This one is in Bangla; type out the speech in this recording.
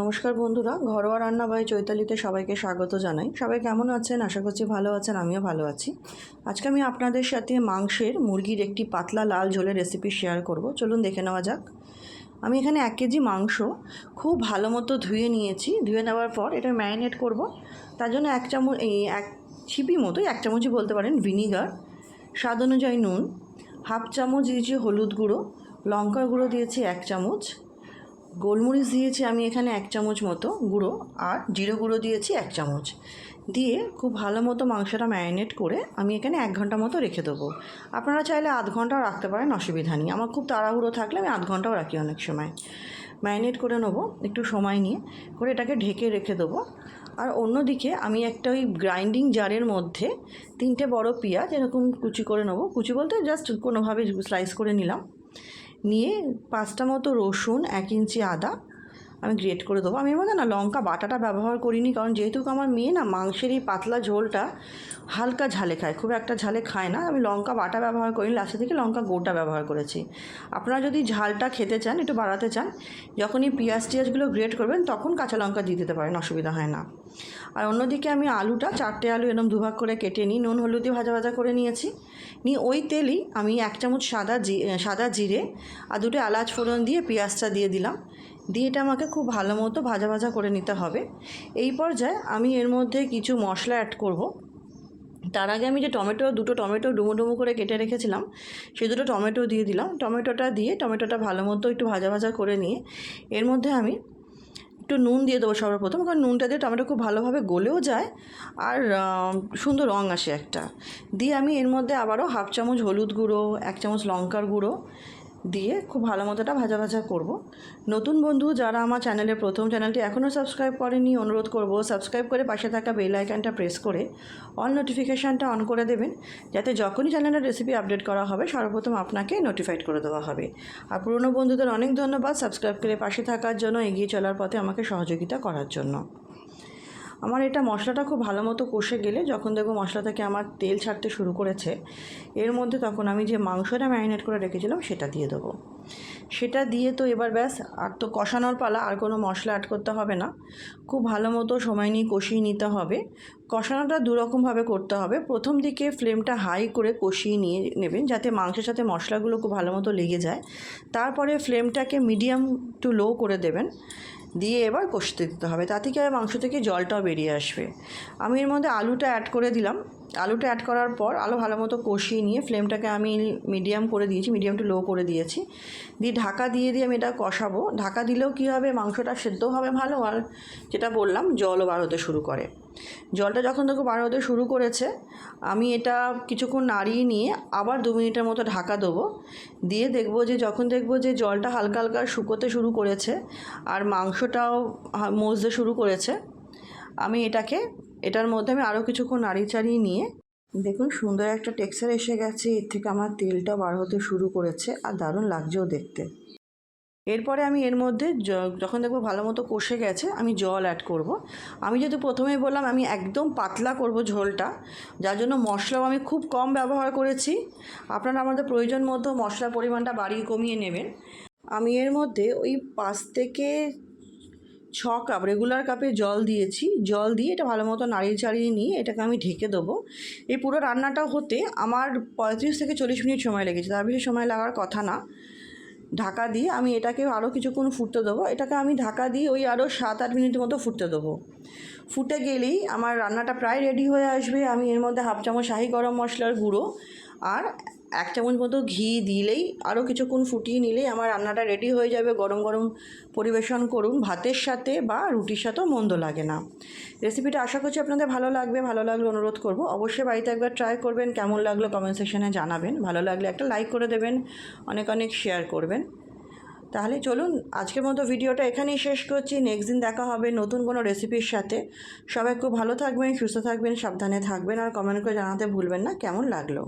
নমস্কার বন্ধুরা, ঘরোয়া রান্না বাই চৈতালিতে সবাইকে স্বাগত জানাই। সবাই কেমন আছেন? আশা করছি ভালো আছেন, আমিও ভালো আছি। আজকে আমি আপনাদের সাথে মাংসের মুরগির একটি পাতলা লাল ঝোলের রেসিপি শেয়ার করব। চলুন দেখে নেওয়া যাক। আমি এখানে এক কেজি মাংস খুব ভালো মতো ধুয়ে নিয়েছি। ধুয়ে নেওয়ার পর এটা ম্যারিনেট করব। তার জন্য এক চামচ, এই এক ছিপি মতোই এক চামচই বলতে পারেন ভিনিগার স্বাদ অনুযায়ী নুন, হাফ চামচ দিয়েছি হলুদ গুঁড়ো, লঙ্কার গুঁড়ো দিয়েছি এক চামচ গোলমরিচ দিয়েছি আমি এখানে এক চামচ মতো গুঁড়ো আর জিরে গুঁড়ো দিয়েছি এক চামচ। দিয়ে খুব ভালো মতো মাংসটা ম্যারিনেট করে আমি এখানে এক ঘণ্টা মতো রেখে দেবো। আপনারা চাইলে আধ ঘন্টাও রাখতে পারেন, অসুবিধা নেই। আমার খুব তাড়াহুড়ো থাকলে আমি আধ ঘন্টাও রাখি অনেক সময়। ম্যারিনেট করে নেব, একটু সময় নিয়ে করে এটাকে ঢেকে রেখে দেবো। আর অন্যদিকে আমি একটা ওই গ্রাইন্ডিং জারের মধ্যে তিনটে বড় পেঁয়াজ, এরকম কুচি করে নেব। কুচি বলতে জাস্ট কোনোভাবে স্লাইস করে নিলাম। নিয়ে পাঁচটা মতো রসুন এক ইঞ্চি আদা আমি গ্রেট করে দেবো। আমি এর মধ্যে না লঙ্কা বাটাটা ব্যবহার করিনি, কারণ যেহেতু আমার মেয়ে না মাংসের এই পাতলা ঝোলটা হালকা ঝালে খায়, খুব একটা ঝালে খায় না। আমি লঙ্কা বাটা ব্যবহার করিনি লাস্টে থেকে লঙ্কা গোটা ব্যবহার করেছি। আপনারা যদি ঝালটা খেতে চান, একটু বাড়াতে চান, যখনই পেঁয়াজ টিয়াজগুলো গ্রেট করবেন, তখন কাঁচা লঙ্কা দিয়ে দিতে পারেন, অসুবিধা হয় না। আর অন্যদিকে আমি আলুটা, চারটে আলু এরকম দুভাগ করে কেটে নিই, নুন, হলুদ দিয়ে ভাজা ভাজা করে নিয়েছি। নিয়ে ওই তেলেই আমি এক চামচ সাদা জি, সাদা জিরে আর দুটো এলাচ ফোড়ন দিয়ে পেঁয়াজটা দিয়ে দিলাম। দিয়ে এটা আমাকে খুব ভালো মতো ভাজা ভাজা করে নিতে হবে। এই পর্যায়ে আমি এর মধ্যে কিছু মশলা অ্যাড করব। তার আগে আমি যে টমেটো, দুটো টমেটো ডুমো ডুমো করে কেটে রেখেছিলাম সেই দুটো টমেটো দিয়ে দিলাম। টমেটোটা দিয়ে টমেটোটা ভালো মতো একটু ভাজা ভাজা করে নিয়ে এর মধ্যে আমি একটু নুন দিয়ে দেবো সর্বপ্রথম, কারণ নুনটা দিয়ে টমেটো খুব ভালোভাবে গলেও যায় আর সুন্দর রঙ আসে একটা। দিয়ে আমি এর মধ্যে আবারও হাফ চামচ হলুদ গুঁড়ো, এক চামচ লঙ্কার গুঁড়ো দিয়ে খুব ভালো মতোটা ভাজা ভাজা করব। নতুন বন্ধু যারা আমার চ্যানেলে প্রথম চ্যানেলটি এখনও সাবস্ক্রাইব করেনি, অনুরোধ করব সাবস্ক্রাইব করে পাশে থাকা বেল আইকনটা প্রেস করে অল নোটিফিকেশানটা অন করে দেবেন, যাতে যখনই চ্যানেলের রেসিপি আপডেট করা হবে সর্বপ্রথম আপনাকে নোটিফাইড করে দেওয়া হবে। আর পুরনো বন্ধুদের অনেক ধন্যবাদ সাবস্ক্রাইব করে পাশে থাকার জন্য এগিয়ে চলার পথে আমাকে সহযোগিতা করার জন্য। আমার এটা মশলাটা খুব ভালো মতো কষে গেলে যখন দেখব মশলা থেকে আমার তেল ছাড়তে শুরু করেছে, এর মধ্যে তখন আমি যে মাংসটা ম্যারিনেট করে রেখেছিলাম সেটা দিয়ে দেবো। সেটা দিয়ে তো এবার ব্যাস, আর তো কষানোর পালা, আর কোনো মশলা অ্যাড করতে হবে না। খুব ভালো মতো সময় নিয়ে কষিয়ে নিতে হবে। কষানোটা দুরকমভাবে করতে হবে। প্রথম দিকে ফ্লেমটা হাই করে কষিয়ে নিয়ে নেবেন যাতে মাংসের সাথে মশলাগুলো খুব ভালো মতো লেগে যায়। তারপরে ফ্লেমটাকে মিডিয়াম টু লো করে দেবেন। দিয়ে এবার কষতে দিতে হবে। তাতে কি হবে মাংস থেকে জলটাও বেরিয়ে আসবে। আমি এর মধ্যে আলুটা অ্যাড করে দিলাম। আলুটা অ্যাড করার পর আলু ভালো মতো কষিয়ে নিয়ে ফ্লেমটাকে আমি মিডিয়াম করে দিয়েছি মিডিয়াম টু লো করে দিয়েছি। দিয়ে ঢাকা দিয়ে দিয়ে আমি এটা কষাবো। ঢাকা দিলেও কী হবে? মাংসটা সেদ্ধ হবে ভালো আর যেটা বললাম, জলও বার হতে শুরু করে। জলটা যখন দেখো বার হতে শুরু করেছে, আমি এটা কিছুক্ষণ নাড়িয়ে নিয়ে আবার দু মিনিটের মতো ঢাকা দেবো। দিয়ে দেখব যে, যখন দেখব যে, জলটা হালকা হালকা শুকোতে শুরু করেছে আর মাংসটাও মজতে শুরু করেছে, আমি এটাকে এটার মধ্যে আমি আরও কিছুক্ষণ নাড়ি চাড়িয়ে নিয়ে, দেখুন সুন্দর একটা টেক্সচার এসে গেছে, এর থেকে আমার তেলটা বার হতে শুরু করেছে আর দারুণ লাগছেও দেখতে। এরপরে আমি এর মধ্যে যখন দেখব ভালো মতো কষে গেছে, আমি জল অ্যাড করব। আমি যেহেতু প্রথমেই বললাম আমি একদম পাতলা করব ঝোলটা, যার জন্য মশলাও আমি খুব কম ব্যবহার করেছি। আপনারা আমাদের প্রয়োজন মতো মশলার পরিমাণটা বাড়িয়ে কমিয়ে নেবেন। আমি এর মধ্যে ওই পাঁচ থেকে ছ কাপ রেগুলার কাপে জল দিয়েছি। জল দিয়ে এটা ভালো মতো নাড়িয়ে চাড়িয়ে নিয়ে এটাকে আমি ঢেকে দেবো। এই পুরো রান্নাটা হতে আমার পঁয়ত্রিশ থেকে চল্লিশ মিনিট সময় লেগেছে। তার বেশি সময় লাগার কথা না। ঢাকা দিয়ে আমি এটাকে আরও কিছুক্ষণ ফুটতে দেবো। এটাকে আমি ঢাকা দিয়ে ওই আরও সাত আট মিনিটের মতো ফুটতে দেবো। ফুটে গেলেই আমার রান্নাটা প্রায় রেডি হয়ে আসবে। আমি এর মধ্যে হাফ চামচ শাহি গরম মশলার গুঁড়ো আর এক চামচ মতো ঘি দিলেই আরও কিছুক্ষণ ফুটিয়ে নিলেই আমার রান্নাটা রেডি হয়ে যাবে। গরম গরম পরিবেশন করুন। ভাতের সাথে বা রুটির সাথেও মন্দ লাগে না। রেসিপিটা আশা করছি আপনাদের ভালো লাগবে। ভালো লাগলে অনুরোধ করব। অবশ্যই বাড়িতে একবার ট্রাই করবেন। কেমন লাগল কমেন্ট সেকশনে জানাবেন। ভালো লাগলে একটা লাইক করে দেবেন। অনেক অনেক শেয়ার করবেন। তাহলে চলুন, আজকের মতো ভিডিওটা এখানেই শেষ করছি। নেক্সট দিন দেখা হবে নতুন কোনো রেসিপির সাথে। সবাই খুব ভালো থাকবেন, সুস্থ থাকবেন, সাবধানে থাকবেন। আর কমেন্ট করে জানাতে ভুলবেন না। কেমন লাগল?